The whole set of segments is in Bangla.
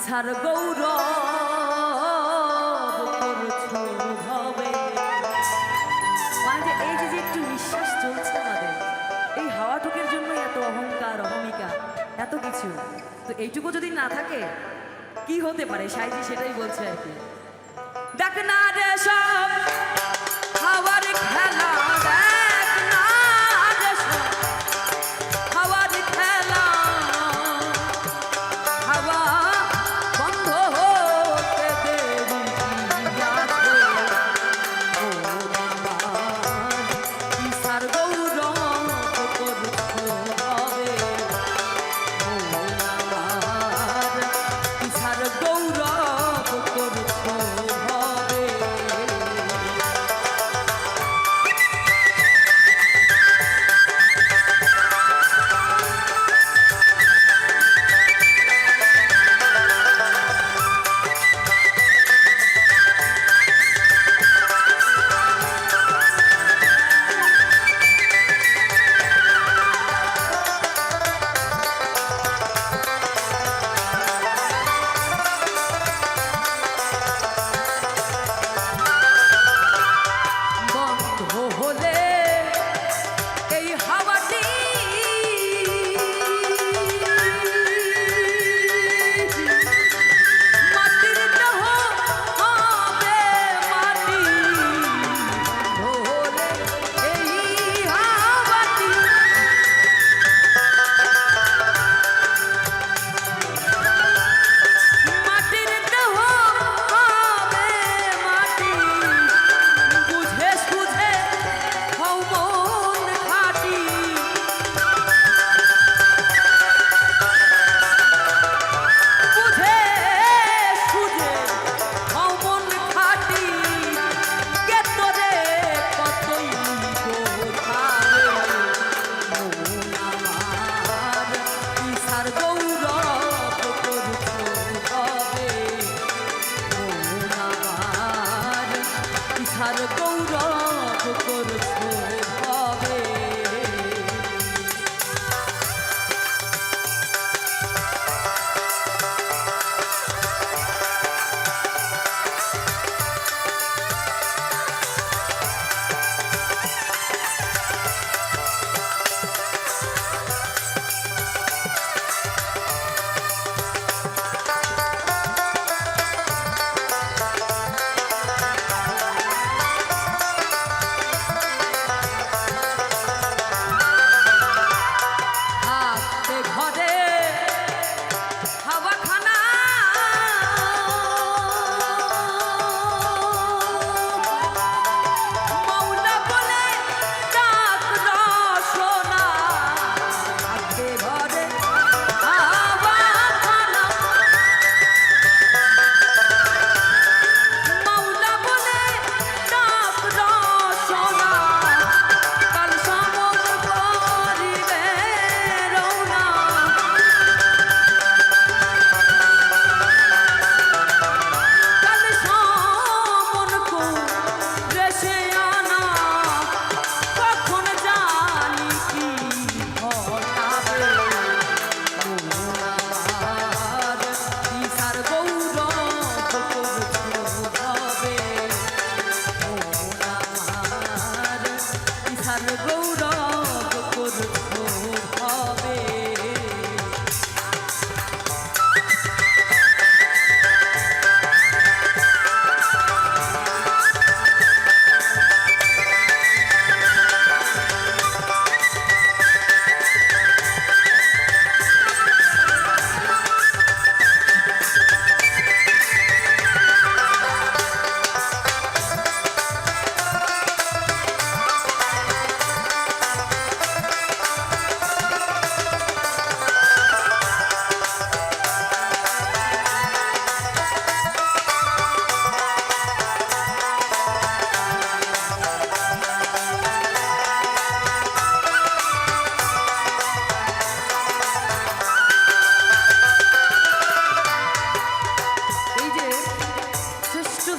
মিশার গৌরব আচ্ছা, এই যে একটু জন্য এত অহংকার, অহমিকা, এত কিছু। তো এইটুকু যদি না থাকে, কি হতে পারে? সাইজি সেটাই বলছে আর কি। দেখ না রে সব, হাওয়ার খেলা I gotta go.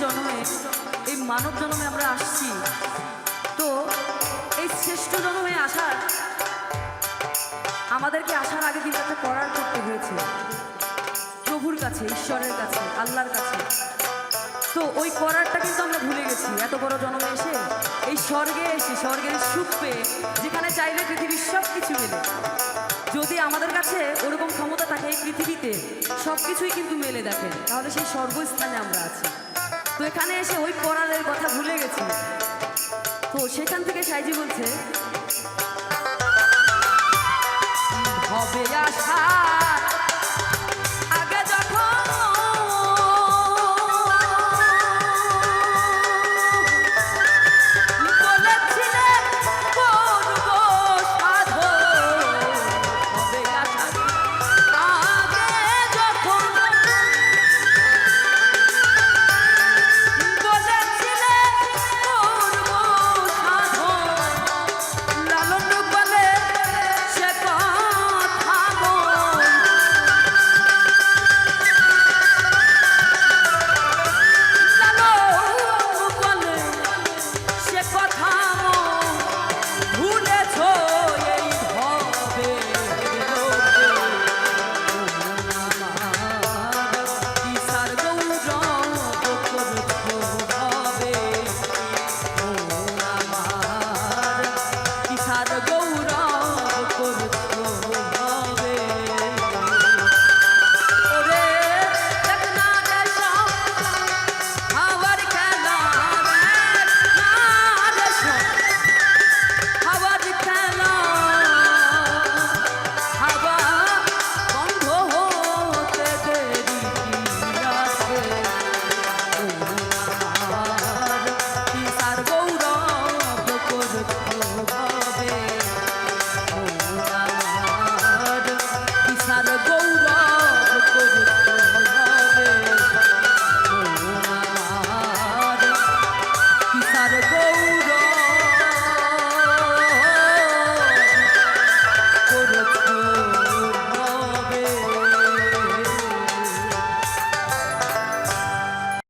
জন্মে, এই মানব জন্মে আমরা আসছি। তো এই শ্রেষ্ঠ জন্মে আসার, আমাদেরকে আসার আগে কিন্তু একটা করার করতে হয়েছে। প্রভুর কাছে, ঈশ্বরের কাছে, আল্লাহর কাছে। তো ওই করারটা কিন্তু আমরা ভুলে গেছি। এত বড় জন্মে এসে এই স্বর্গে এসে, স্বর্গের সুখ পেয়ে, যেখানে চাইলে পৃথিবীর সব কিছু মেলে। যদি আমাদের কাছে ওরকম ক্ষমতা থাকে এই পৃথিবীতে সব কিছুই কিন্তু মেলে দেখে তাহলে সেই সর্বস্থানে আমরা আছি। তো এখানে এসে ওই পড়ালের কথা ভুলে গেছি। তো সেখান থেকে সাইজি বলছে, হবে আশা